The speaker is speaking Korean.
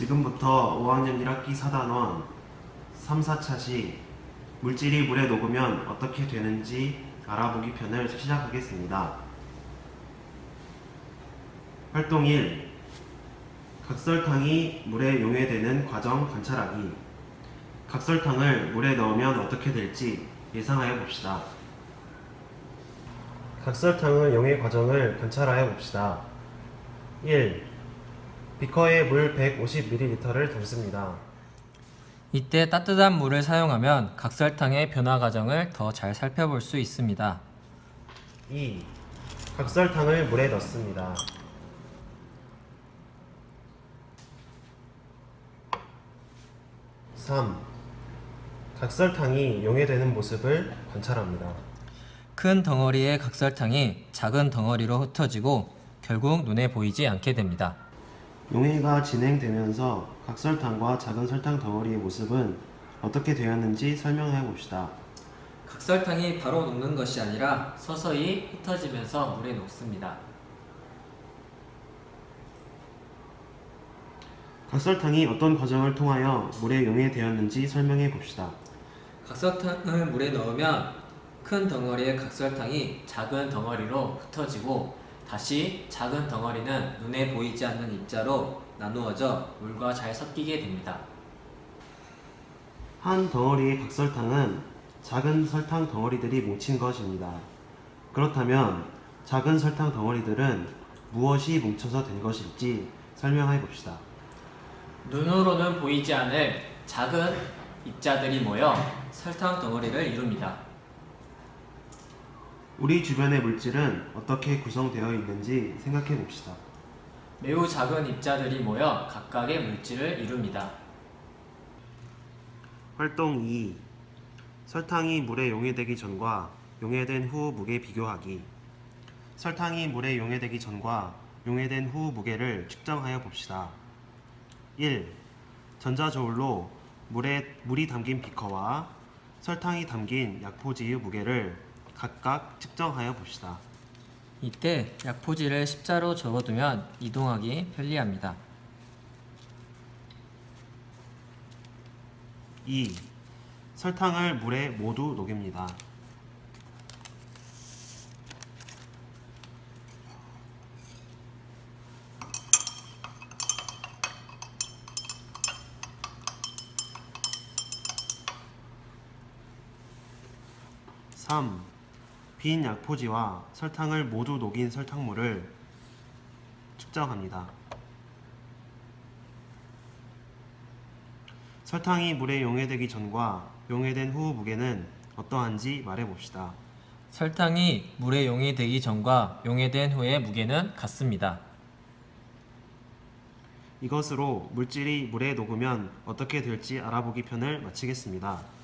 지금부터 5학년 1학기 4단원 3, 4차 시 물질이 물에 녹으면 어떻게 되는지 알아보기 편을 시작하겠습니다. 활동 1. 각설탕이 물에 용해되는 과정 관찰하기. 각설탕을 물에 넣으면 어떻게 될지 예상하여 봅시다. 각설탕의 용해 과정을 관찰하여 봅시다. 1. 비커에 물 150ml를 담습니다. 이때 따뜻한 물을 사용하면 각설탕의 변화 과정을 더 잘 살펴볼 수 있습니다. 2. 각설탕을 물에 넣습니다. 3. 각설탕이 용해되는 모습을 관찰합니다. 큰 덩어리의 각설탕이 작은 덩어리로 흩어지고 결국 눈에 보이지 않게 됩니다. 용해가 진행되면서 각설탕과 작은 설탕 덩어리의 모습은 어떻게 되었는지 설명해 봅시다. 각설탕이 바로 녹는 것이 아니라 서서히 흩어지면서 물에 녹습니다. 각설탕이 어떤 과정을 통하여 물에 용해되었는지 설명해 봅시다. 각설탕을 물에 넣으면 큰 덩어리의 각설탕이 작은 덩어리로 흩어지고 다시 작은 덩어리는 눈에 보이지 않는 입자로 나누어져 물과 잘 섞이게 됩니다. 한 덩어리의 각설탕은 작은 설탕 덩어리들이 뭉친 것입니다. 그렇다면 작은 설탕 덩어리들은 무엇이 뭉쳐서 된 것일지 설명해 봅시다. 눈으로는 보이지 않을 작은 입자들이 모여 설탕 덩어리를 이룹니다. 우리 주변의 물질은 어떻게 구성되어 있는지 생각해 봅시다. 매우 작은 입자들이 모여 각각의 물질을 이룹니다. 활동 2. 설탕이 물에 용해되기 전과 용해된 후 무게 비교하기. 설탕이 물에 용해되기 전과 용해된 후 무게를 측정하여 봅시다. 1. 전자저울로 물에 물이 담긴 비커와 설탕이 담긴 약포지의 무게를 각각 측정하여 봅시다. 이때 약포지를 십자로 접어두면 이동하기 편리합니다. 2. 설탕을 물에 모두 녹입니다. (3) 빈 약포지와 설탕을 모두 녹인 설탕물을 측정합니다. 설탕이 물에 용해되기 전과 용해된 후 무게는 어떠한지 말해봅시다. 설탕이 물에 용해되기 전과 용해된 후의 무게는 같습니다. 이것으로 물질이 물에 녹으면 어떻게 될지 알아보기 편을 마치겠습니다.